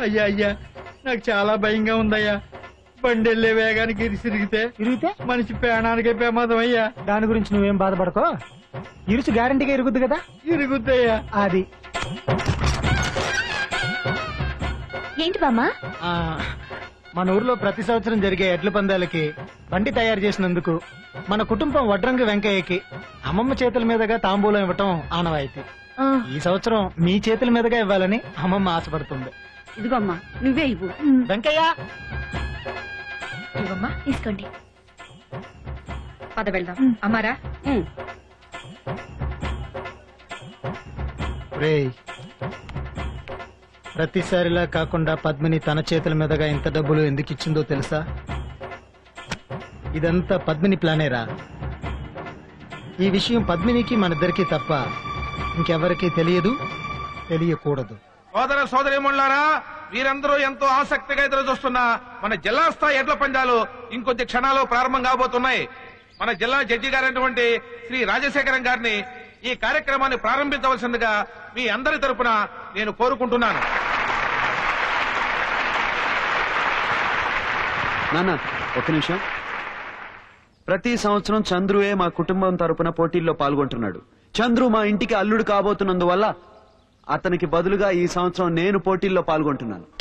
అయ్యా అయ్యా నాకు చాలా భయంగా ఉందయ్యా. బండి వెళ్ళే వేగానికి ఇరిసిరిగితే ఇరిగితే? మనిషి ప్రాణానికే ప్రమాదం అయ్యా. దాని గురించి నువ్వేం బాధపడకో. ఇరుసు గ్యారంటీగా ఇరుగుద్ది కదా? ఇరుగుద్దయ్యా. అది. ఏంటి బామ్మ? ఆ, మన ఊర్లో ప్రతి సంవత్సరం జరిగే ఎడ్ల పందాలకి బండి తయారు చేసినందుకు మన కుటుంబం వడ్రంగి వెంకయ్యకి అమ్మమ్మ చేతుల మీదుగా తాంబూలం ఇవ్వటం ఆనవాయితీ. ఈ సంవత్సరం మీ చేతుల మీదుగా ఇవ్వాలని అమ్మమ్మ ఆశపడుతుంది. ఇదిగోమ్మా నువ్వే ఇవ్వు. వెంకయ్య! ఇవ్వమ్మా తీసుకోండి. పద వెళ్దాం. అమ్మారా? ప్రతిసారిలా కాకుండా పద్మిని తన చేతుల మీదుగా ఇంత డబ్బులు ఎందుకు ఇచ్చిందో తెలుసా? ఇదంతా పద్మిని ప్లానేరా. ఈ విషయం పద్మినికి మనిద్దరికి తప్ప ఇంకెవరికీ తెలియదు తెలియకూడదు. సోదర సోదరిమణులారా వీరందరూ ఎంతో ఆసక్తిగా ఎదురు చూస్తున్న మన జిల్లా స్థాయి ఎడ్ల పందాలు ఇంకొద్ది క్షణాలు ప్రారంభం కాబోతున్నాయి. మన జిల్లా జడ్జి గారైనటువంటి శ్రీ రాజశేఖరం గారిని ఈ కార్యక్రమాన్ని ప్రారంభించవలసిందిగా మీ అందరి తరపున నేను కోరుకుంటున్నాను. నాన్న ఒక్క నిమిషం. ప్రతి సంవత్సరం చంద్రుయే మా కుటుంబం తరపున పోటీల్లో పాల్గొంటున్నాడు. చంద్రు మా ఇంటికి అల్లుడు కాబోతున్నందువల్ల అతనికి బదులుగా ఈ సంవత్సరం నేను పోటీల్లో పాల్గొంటున్నాను.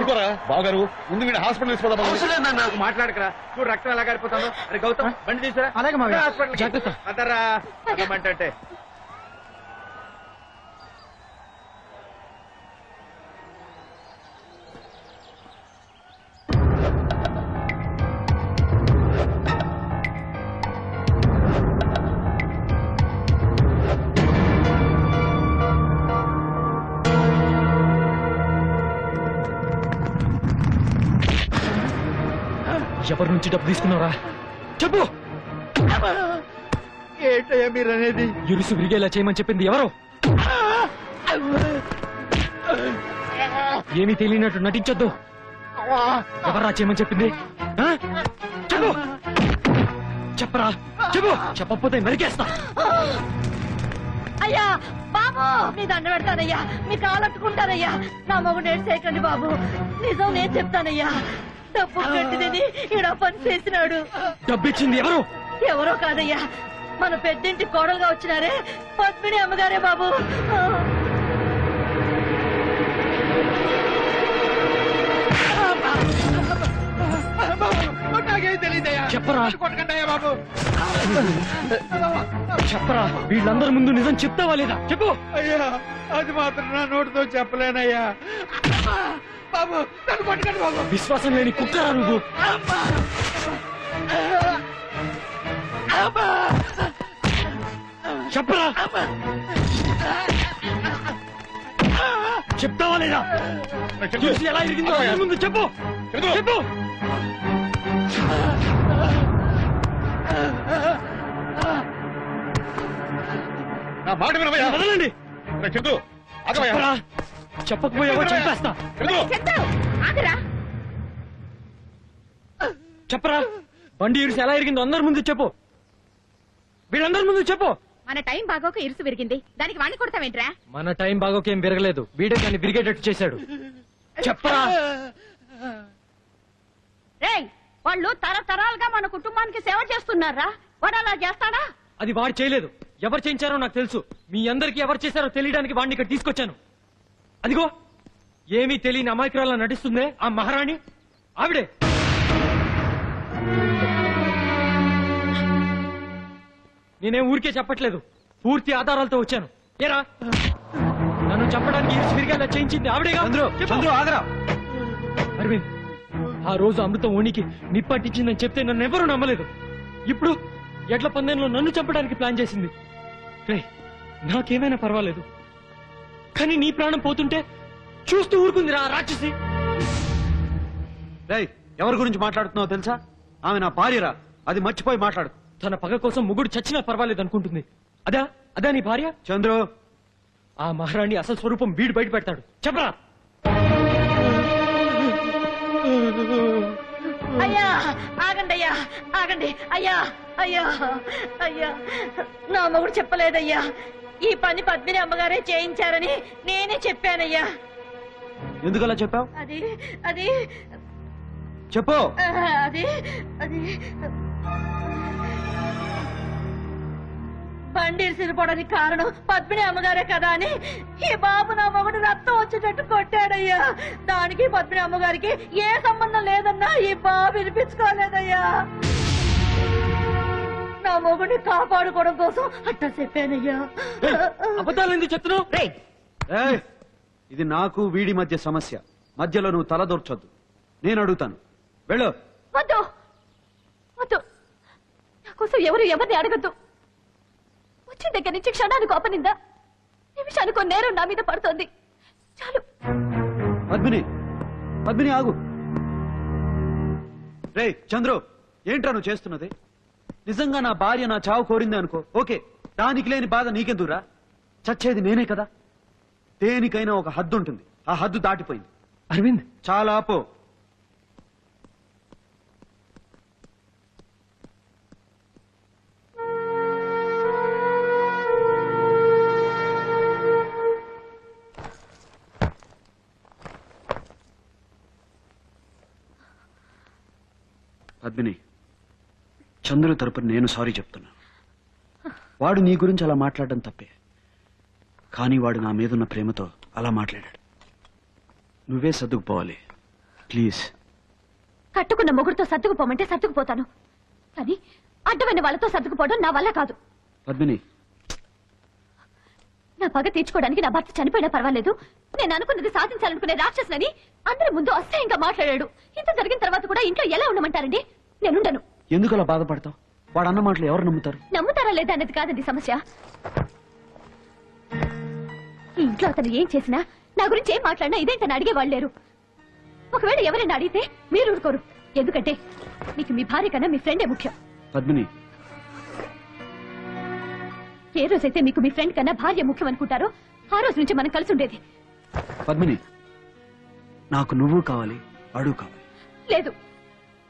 ఊరుకోరా? బాగారు ముందు వీడు హాస్పిటల్ తీసుకోదాం మాట్లాడకరా. చూడు రక్తం ఎలా కారిపోతాను అరే గౌతమ్ బండి తీసురా అలాగే. హాస్పిటల్ జాగ్రత్త. అదరా. అదమంటే ఎవరి నుంచి డబ్బు తీసుకున్నారా చెప్పు! ఏంటయ్యా మీరు అనేది ఇరుసు విరిగేలా చేయమని చెప్పింది ఎవరు? ఏమీ తెలియనట్టు నటించొద్దు. ఎవరా చేయమని చెప్పింది? చెప్పు! చెప్పరా? చెప్పు! చెప్పకపోతే నరికేస్తా అయ్యా బాబు! మీ దండ పెడతానయ్యా. మీ కాలట్టుకుంటానయ్యా నా మొగుడు ఏడు చేయకండి బాబు. నిజం నేను చెప్తానయ్యా. డబ్బు కట్టిదని ఈడ పని చేసినాడు. డబ్బిచ్చింది ఎవరు? ఎవరో కాదయ్యా మన పెద్దింటి కోడలుగా వచ్చినారే పద్మిని అమ్మగారే బాబు. నాకేం తెలియదయ్యా చెప్పరా? కొట్టకండి బాబు చెప్పరా? వీళ్ళందరి ముందు నిజం చెప్తావా లేదా? చెప్పు. అయ్యా అది మాత్రం నా నోటితో చెప్పలేనయ్యా! బాబు నన్ను కొట్టకండి బాబు. విశ్వాసం లేని కుక్కరా నువ్వు చెప్పరా? చెప్తావా లేదా? చూసి ఎలా ఇరిగిందో ముందు చెప్పు. చెప్పు. నా మాట వినవయ్యా. వదలండి. చందు చెప్పరా? చెప్పకపోయావో చంపేస్తా. ఆగరా. చెప్పరా? బండి ఇరిసి ఎలా ఇరిగిందో అందరి ముందు చెప్పు. వీళ్ళందరి ముందు చెప్పు. మన టైం బాగోక ఇరుసు విరిగింది. దానికి వాణ్ణి కొడతావేంట్రా? మన టైం బాగోకేం విరగలేదు. వీడే దాన్ని విరిగేటట్టు చేశాడు. చెప్పరా? రేయ్ వాళ్ళు తరతరాలుగా మన కుటుంబానికి సేవ చేస్తున్నారా? వాడు అలా చేస్తాడా? అది వాడు చేయలేదు. ఎవరు చేయించారో నాకు తెలుసు. మీ అందరికి ఎవరు చేశారో తెలియడానికి వాడిని ఇక్కడ తీసుకొచ్చాను. అదిగో ఏమీ తెలియని అమాయకురాలా నటిస్తుందే ఆ మహారాణి. ఆవిడే. నేనేం ఊరికే చెప్పట్లేదు. పూర్తి ఆధారాలతో వచ్చాను. ఏరా? నన్ను చంపడానికి విరిగేలా చేయించింది ఆవిడేగా? ఆగరా. అరవింద్ ఆ రోజు అమృతం ఓనికి నిప్పట్టించిందని చెప్తే నన్ను ఎవరూ నమ్మలేదు. ఇప్పుడు ఎడ్ల పందెంలో నన్ను చంపడానికి ప్లాన్ చేసింది. నాకేమైనా పర్వాలేదు. కానీ నీ ప్రాణం పోతుంటే చూస్తూ ఊరుకుంది రా రాక్షసి. రేయ్ ఎవరి గురించి మాట్లాడుతున్నావు తెలుసా? ఆమె నా భార్యరా. అది మర్చిపోయి మాట్లాడు. తన పగ కోసం ముగ్గురు చచ్చినా పర్వాలేదు అనుకుంటుంది. అదా అదా నీ భార్య? చంద్రు. ఆ మహారాణి అసలు స్వరూపం వీడు బయట పెడతాడు. చెప్పరా? అయ్యా ఆగండి అయ్యా ఆగండి. అయ్యా అయ్యా అయ్యా. నా మొగుడు చెప్పలేదయ్యా. ఈ పని పద్మిని అమ్మగారే చేయించారని నేనే చెప్పానయ్యా. ఎందుకు అలా చెప్పావు? అది అది చెప్పు. ఆ, అది అది బండి సిరిపోవడానికి కారణం పద్మిని అమ్మగారే కదా అని ఈ బాబు నా మొగుడు రక్తం వచ్చేటట్టు కొట్టాడయ్యా. దానికి పద్మిని అమ్మగారికి ఏ సంబంధం లేదన్నా ఈ బాబు వినిపించుకోలేదయ్యా. నా మొగుడిని కాపాడుకోవడం కోసం అట్టా చెప్పానయ్యా. అబద్ధాలు ఎందుకు చెప్తున్నావు? ఏయ్, ఇది నాకు వీడి మధ్య సమస్య. మధ్యలో నువ్వు తలదూర్చొద్దు నేను అడుగుతాను. వెళ్ళు. వద్దు. వద్దు. నా కోసం ఎవరు ఎవరిని అడగద్దు. వచ్చిన దగ్గర నుంచి క్షణానికి అపనిందా నిమిషానికి నేరం నా మీద పడుతోంది. చాలు. పద్మిని పద్మిని ఆగు. రే చంద్రు ఏంట్రా నువ్వు చేస్తున్నది? నిజంగా నా భార్య నా చావు కోరింది అనుకో. ఓకే దానికి లేని బాధ నీకెందుకురా? చచ్చేది నేనే కదా? దేనికైనా ఒక హద్దు ఉంటుంది ఆ హద్దు దాటిపోయింది. అరవింద్! చాలా ఆపో చంద్రు తరపున నేను సారీ చెప్తున్నా. వాడు నీ గురించి అలా మాట్లాడడం తప్పే. కానీ వాడు నా మీదున్న ప్రేమతో అలా మాట్లాడాడు. నువ్వే సర్దుకుపోవాలి. ప్లీజ్. కట్టుకున్న మొగుడుతో సర్దుకుపోమంటే సర్దుకుపోతాను. కానీ అడ్డమైన వాళ్ళతో సర్దుకుపోవడం నా వల్ల కాదు. పద్మిని. నా పగ తీర్చుకోవడానికి నా భర్త చనిపోయినా పర్వాలేదు. నేను అనుకున్నది సాధించాలనుకునే రాక్షసులని అందరి ముందు అసహ్యంగా మాట్లాడాడు. ఇంత జరిగిన తర్వాత కూడా ఇంట్లో ఎలా ఉండమంటారండి? నేనుండను. ఎందుకు అలా బాధపడతావు? వాడు అన్న మాటలు ఎవరు నమ్ముతారు? నమ్ముతారా లేదా అన్నది కాదండి సమస్య. ఈ ఇంట్లో అతను ఏం చేసినా నా గురించి ఏం మాట్లాడినా ఇదేంటని అడిగేవాళ్ళు లేరు. ఒకవేళ ఎవరైనా అడిగితే మీరు ఊరుకోరు. ఎందుకంటే మీకు మీ భార్య కన్నా మీ ఫ్రెండే ముఖ్యం. పద్మిని. ఏ రోజైతే మీకు మీ ఫ్రెండ్ కన్నా భార్య ముఖ్యం అనుకుంటారో ఆ రోజు నుంచి మనం కలిసి ఉండేది. పద్మిని నాకు నువ్వు కావాలి వాడు కావాలి. లేదు.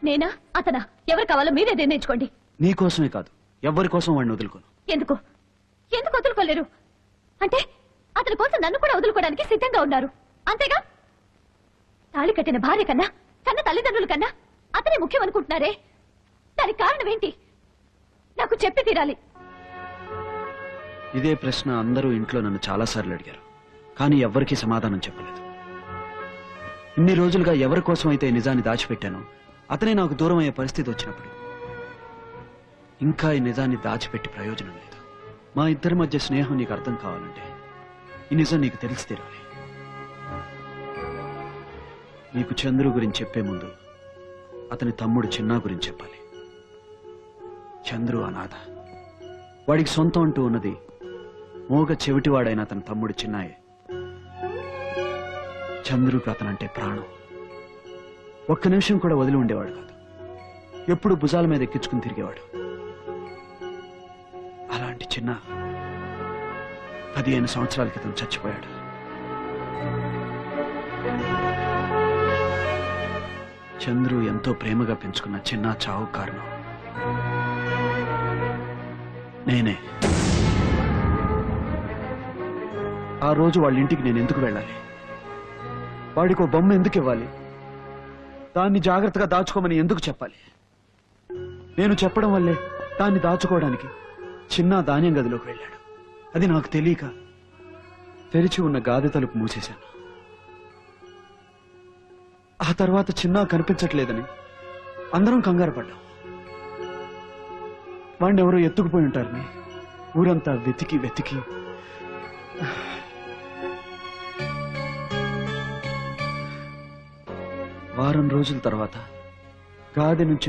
నేనా అతనా? ఎవరు కావాలో మీరే నిర్ణయించుకోండి. నీ కోసమే కాదు ఎవరి కోసం వాడిని వదులుకోను. ఎందుకు? ఎందుకు వదులుకోలేరు? అంటే అతని కోసం నన్ను కూడా వదులుకోవడానికి సిద్ధంగా ఉన్నారు. అంతేగా? తాళి కట్టిన భార్య కన్నా కన్న తల్లిదండ్రుల కన్నా అతనే ముఖ్యం అనుకుంటున్నారే? దానికి కారణం ఏంటి? నాకు చెప్పి తీరాలి. ఇదే ప్రశ్న అందరూ ఇంట్లో నన్ను చాలాసార్లు అడిగారు కానీ ఎవ్వరికీ సమాధానం చెప్పలేదు. ఇన్ని రోజులుగా ఎవరి కోసం అయితే నిజాన్ని దాచిపెట్టానో అతనే నాకు దూరం అయ్యే పరిస్థితి వచ్చినప్పుడు ఇంకా ఈ నిజాన్ని దాచిపెట్టి ప్రయోజనం లేదు. మా ఇద్దరి మధ్య స్నేహం నీకు అర్థం కావాలంటే ఈ నిజం నీకు తెలిసి తీరాలి. నీకు చంద్రు గురించి చెప్పే ముందు అతని తమ్ముడు చిన్నా గురించి చెప్పాలి. చంద్రు అనాథ. వాడికి సొంతం అంటూ ఉన్నది మోగ చెవిటివాడైన అతని తమ్ముడు చిన్నాయే. చంద్రుకు అతనంటే ప్రాణం. ఒక్క నిమిషం కూడా వదిలి ఉండేవాడు కాదు. ఎప్పుడు భుజాల మీద ఎక్కించుకుని తిరిగేవాడు. అలాంటి చిన్న పదిహేను సంవత్సరాల క్రితం చచ్చిపోయాడు. చంద్రు ఎంతో ప్రేమగా పెంచుకున్న చిన్న చావు కారణం. నేనే. ఆ రోజు వాళ్ళ ఇంటికి నేను ఎందుకు వెళ్ళాలి? వాడికి ఓ బొమ్మ ఎందుకు ఇవ్వాలి? దాన్ని జాగ్రత్తగా దాచుకోమని ఎందుకు చెప్పాలి? నేను చెప్పడం వల్లే దాన్ని దాచుకోవడానికి చిన్న ధాన్యం గదిలోకి వెళ్ళాడు. అది నాకు తెలియక తెరిచి ఉన్న గాది తలుపు మూసేశాను. ఆ తర్వాత చిన్న కనిపించట్లేదని అందరం కంగారు పడ్డాం. వాడిని ఎవరో ఎత్తుకుపోయి ఉంటారని ఊరంతా వెతికి వెతికి వారం రోజుల తర్వాత గాది నుంచి